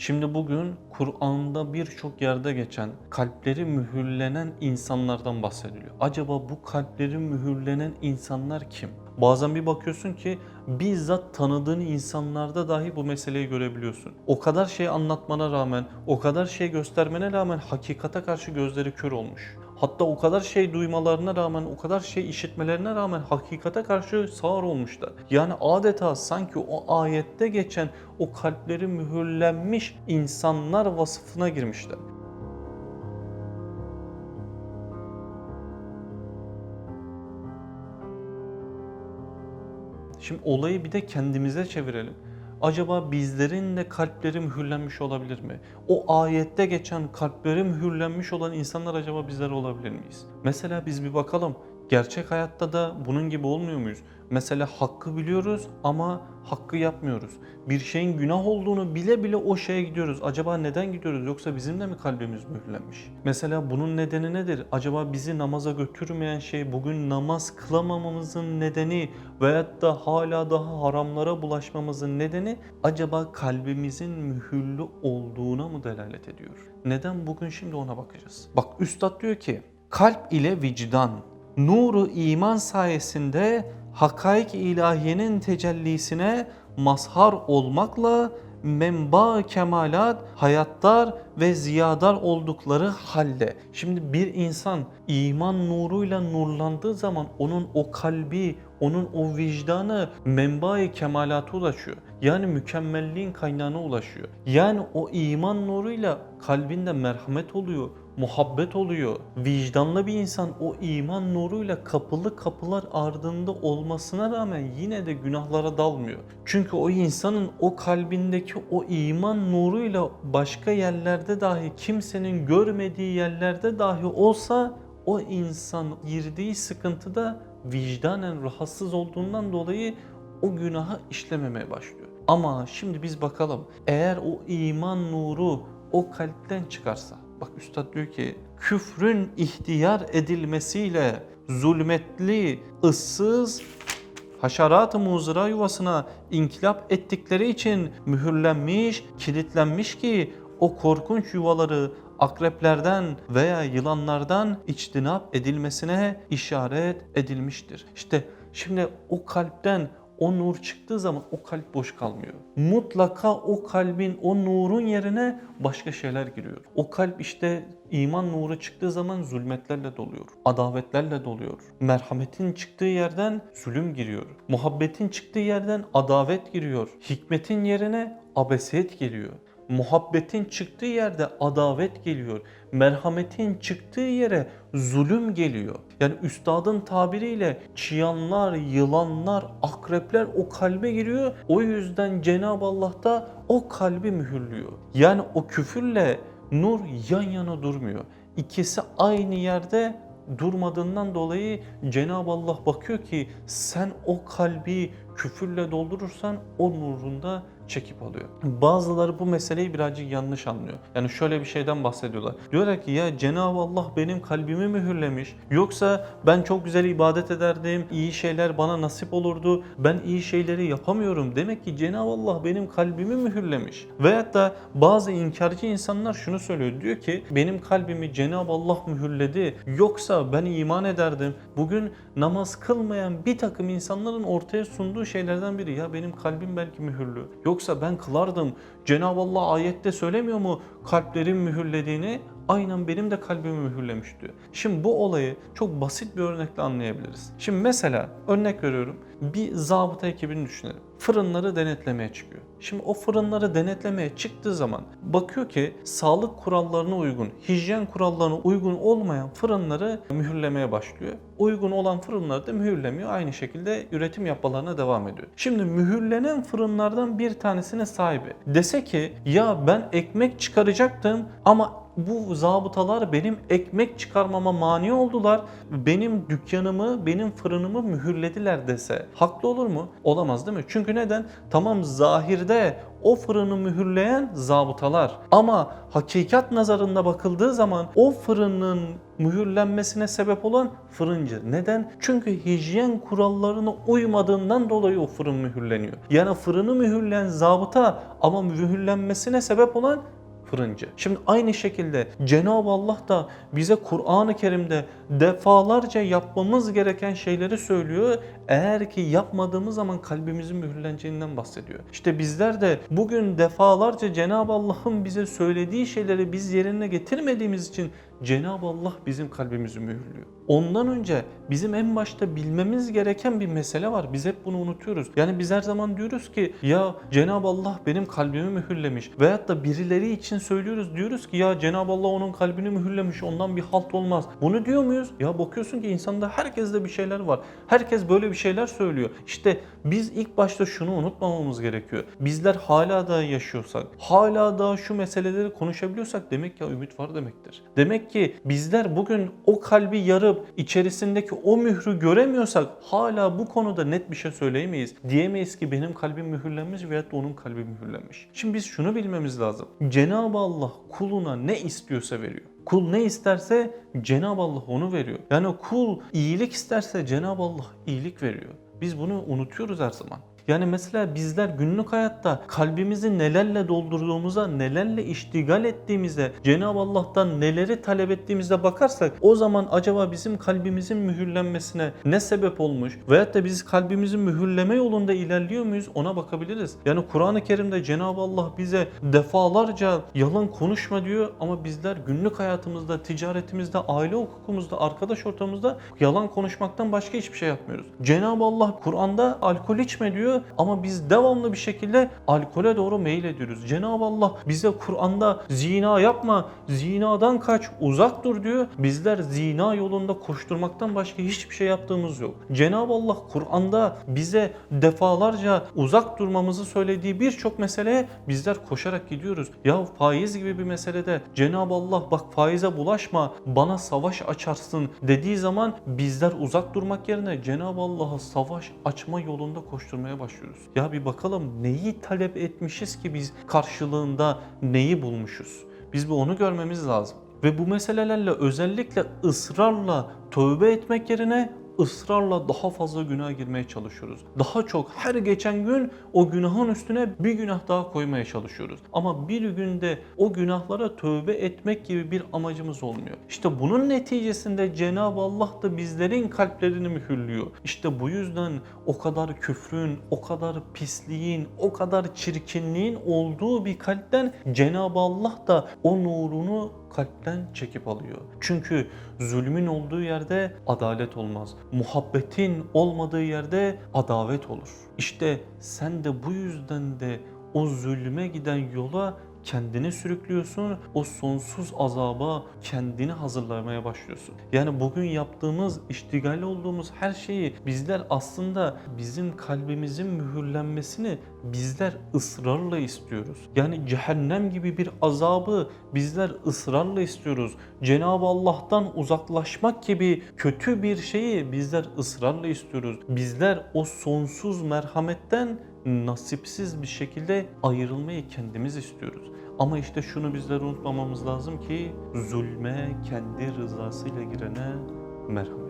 Şimdi bugün Kur'an'da birçok yerde geçen kalpleri mühürlenen insanlardan bahsediliyor. Acaba bu kalpleri mühürlenen insanlar kim? Bazen bir bakıyorsun ki bizzat tanıdığın insanlarda dahi bu meseleyi görebiliyorsun. O kadar şey anlatmana rağmen, o kadar şey göstermene rağmen hakikate karşı gözleri kör olmuş. Hatta o kadar şey duymalarına rağmen, o kadar şey işitmelerine rağmen hakikate karşı sağır olmuşlar. Yani adeta sanki o ayette geçen o kalpleri mühürlenmiş insanlar vasıfına girmişler. Şimdi olayı bir de kendimize çevirelim. Acaba bizlerin de kalpleri mühürlenmiş olabilir mi? O ayette geçen kalpleri mühürlenmiş olan insanlar acaba bizler olabilir miyiz? Mesela biz bir bakalım. Gerçek hayatta da bunun gibi olmuyor muyuz? Mesela hakkı biliyoruz ama hakkı yapmıyoruz. Bir şeyin günah olduğunu bile bile o şeye gidiyoruz. Acaba neden gidiyoruz? Yoksa bizim de mi kalbimiz mühürlenmiş? Mesela bunun nedeni nedir? Acaba bizi namaza götürmeyen şey bugün namaz kılamamamızın nedeni veyahut da hala daha haramlara bulaşmamızın nedeni acaba kalbimizin mühürlü olduğuna mı delalet ediyor? Neden? Bugün şimdi ona bakacağız. Bak Üstad diyor ki kalp ile vicdan nuru iman sayesinde hakaik ilahiyenin tecellisine mazhar olmakla menba kemalat, hayattar ve ziyadar oldukları halde. Şimdi bir insan iman nuruyla nurlandığı zaman onun o kalbi, onun o vicdanı menba kemalata ulaşıyor. Yani mükemmelliğin kaynağına ulaşıyor. Yani o iman nuruyla kalbinde merhamet oluyor, muhabbet oluyor. Vicdanlı bir insan o iman nuruyla kapılı kapılar ardında olmasına rağmen yine de günahlara dalmıyor. Çünkü o insanın o kalbindeki o iman nuruyla başka yerlerde dahi kimsenin görmediği yerlerde dahi olsa o insan girdiği sıkıntıda vicdanen rahatsız olduğundan dolayı o günahı işlememeye başlıyor. Ama şimdi biz bakalım eğer o iman nuru o kalpten çıkarsa Bak üstad diyor ki küfrün ihtiyar edilmesiyle zulmetli, ıssız haşerat-ı muzıra yuvasına inkılap ettikleri için mühürlenmiş, kilitlenmiş ki o korkunç yuvaları akreplerden veya yılanlardan içtinap edilmesine işaret edilmiştir. İşte şimdi o kalpten o nur çıktığı zaman o kalp boş kalmıyor. Mutlaka o kalbin, o nurun yerine başka şeyler giriyor. O kalp işte iman nuru çıktığı zaman zulmetlerle doluyor. Adavetlerle doluyor. Merhametin çıktığı yerden zulüm giriyor. Muhabbetin çıktığı yerden adavet giriyor. Hikmetin yerine abesiyet geliyor. Muhabbetin çıktığı yerde adavet geliyor. Merhametin çıktığı yere zulüm geliyor. Yani üstadın tabiriyle çıyanlar, yılanlar, akrepler o kalbe giriyor. O yüzden Cenab-ı Allah da o kalbi mühürlüyor. Yani o küfürle nur yan yana durmuyor. İkisi aynı yerde durmadığından dolayı Cenab-ı Allah bakıyor ki sen o kalbi küfürle doldurursan o nurunda çekip alıyor. Bazıları bu meseleyi birazcık yanlış anlıyor. Yani şöyle bir şeyden bahsediyorlar. Diyorlar ki ya Cenab-ı Allah benim kalbimi mühürlemiş. Yoksa ben çok güzel ibadet ederdim. iyi şeyler bana nasip olurdu. Ben iyi şeyleri yapamıyorum. Demek ki Cenab-ı Allah benim kalbimi mühürlemiş. Veyahut da bazı inkarcı insanlar şunu söylüyor. Diyor ki benim kalbimi Cenab-ı Allah mühürledi. Yoksa ben iman ederdim. Bugün namaz kılmayan bir takım insanların ortaya sunduğu şeylerden biri. Ya benim kalbim belki mühürlü. Yoksa ben kılardım. Cenab-ı Allah ayette söylemiyor mu kalplerin mühürlediğini? Aynen benim de kalbimi mühürlemiş diyor. Şimdi bu olayı çok basit bir örnekle anlayabiliriz. Şimdi mesela örnek veriyorum. Bir zabıta ekibini düşünelim. Fırınları denetlemeye çıkıyor. Şimdi o fırınları denetlemeye çıktığı zaman bakıyor ki sağlık kurallarına uygun, hijyen kurallarına uygun olmayan fırınları mühürlemeye başlıyor. Uygun olan fırınları da mühürlemiyor. Aynı şekilde üretim yapmalarına devam ediyor. Şimdi mühürlenen fırınlardan bir tanesine sahibi dese ki ya ben ekmek çıkaracaktım ama bu zabıtalar benim ekmek çıkarmama mani oldular. Benim dükkanımı, benim fırınımı mühürlediler dese haklı olur mu? Olamaz değil mi? Çünkü neden? Tamam zahirde o fırını mühürleyen zabıtalar. Ama hakikat nazarında bakıldığı zaman o fırının mühürlenmesine sebep olan fırıncı. Neden? Çünkü hijyen kurallarına uymadığından dolayı o fırın mühürleniyor. Yani fırını mühürleyen zabıta ama mühürlenmesine sebep olan fırıncı. Şimdi aynı şekilde Cenab-ı Allah da bize Kur'an-ı Kerim'de defalarca yapmamız gereken şeyleri söylüyor. Eğer ki yapmadığımız zaman kalbimizin mühürleneceğinden bahsediyor. İşte bizler de bugün defalarca Cenab-ı Allah'ın bize söylediği şeyleri biz yerine getirmediğimiz için Cenab-ı Allah bizim kalbimizi mühürlüyor. Ondan önce bizim en başta bilmemiz gereken bir mesele var. Biz hep bunu unutuyoruz. Yani biz her zaman diyoruz ki ya Cenab-ı Allah benim kalbimi mühürlemiş. Veyahut da birileri için söylüyoruz. Diyoruz ki ya Cenab-ı Allah onun kalbini mühürlemiş. Ondan bir halt olmaz. Bunu diyor muyuz? Ya bakıyorsun ki insanda herkeste bir şeyler var. Herkes böyle bir şeyler söylüyor. İşte biz ilk başta şunu unutmamamız gerekiyor. Bizler hala da yaşıyorsak, hala da şu meseleleri konuşabiliyorsak demek ya ümit var demektir. Demek ki bizler bugün o kalbi yarıp içerisindeki o mührü göremiyorsak hala bu konuda net bir şey söyleyemeyiz. Diyemeyiz ki benim kalbim mühürlenmiş veyahut da onun kalbi mühürlenmiş. Şimdi biz şunu bilmemiz lazım. Cenab-ı Allah kuluna ne istiyorsa veriyor. Kul ne isterse Cenab-ı Allah onu veriyor. Yani kul iyilik isterse Cenab-ı Allah iyilik veriyor. Biz bunu unutuyoruz her zaman. Yani mesela bizler günlük hayatta kalbimizi nelerle doldurduğumuza, nelerle iştigal ettiğimize, Cenab-ı Allah'tan neleri talep ettiğimize bakarsak o zaman acaba bizim kalbimizin mühürlenmesine ne sebep olmuş veyahut da biz kalbimizi mühürleme yolunda ilerliyor muyuz ona bakabiliriz. Yani Kur'an-ı Kerim'de Cenab-ı Allah bize defalarca yalan konuşma diyor ama bizler günlük hayatımızda, ticaretimizde, aile hukukumuzda, arkadaş ortamımızda yalan konuşmaktan başka hiçbir şey yapmıyoruz. Cenab-ı Allah Kur'an'da alkol içme diyor ama biz devamlı bir şekilde alkole doğru meyil ediyoruz. Cenab-ı Allah bize Kur'an'da zina yapma, zinadan kaç, uzak dur diyor. Bizler zina yolunda koşturmaktan başka hiçbir şey yaptığımız yok. Cenab-ı Allah Kur'an'da bize defalarca uzak durmamızı söylediği birçok meseleye bizler koşarak gidiyoruz. Ya faiz gibi bir meselede Cenab-ı Allah bak faize bulaşma, bana savaş açarsın dediği zaman bizler uzak durmak yerine Cenab-ı Allah'a savaş açma yolunda koşturmaya başlıyoruz. Ya bir bakalım neyi talep etmişiz ki biz karşılığında neyi bulmuşuz? Biz bir onu görmemiz lazım. Ve bu meselelerle özellikle ısrarla tövbe etmek yerine ısrarla daha fazla günah girmeye çalışıyoruz. Daha çok her geçen gün o günahın üstüne bir günah daha koymaya çalışıyoruz. Ama bir günde o günahlara tövbe etmek gibi bir amacımız olmuyor. İşte bunun neticesinde Cenab-ı Allah da bizlerin kalplerini mühürlüyor. İşte bu yüzden o kadar küfrün, o kadar pisliğin, o kadar çirkinliğin olduğu bir kalpten Cenab-ı Allah da o nurunu kalpten çekip alıyor. Çünkü zulmün olduğu yerde adalet olmaz. Muhabbetin olmadığı yerde adavet olur. İşte sen de bu yüzden de o zulme giden yola kendini sürüklüyorsun. O sonsuz azaba kendini hazırlamaya başlıyorsun. Yani bugün yaptığımız, iştigal olduğumuz her şeyi bizler aslında bizim kalbimizin mühürlenmesini bizler ısrarla istiyoruz. Yani cehennem gibi bir azabı bizler ısrarla istiyoruz. Cenab-ı Allah'tan uzaklaşmak gibi kötü bir şeyi bizler ısrarla istiyoruz. Bizler o sonsuz merhametten nasipsiz bir şekilde ayrılmayı kendimiz istiyoruz. Ama işte şunu bizler unutmamamız lazım ki zulme kendi rızasıyla girene merhamet.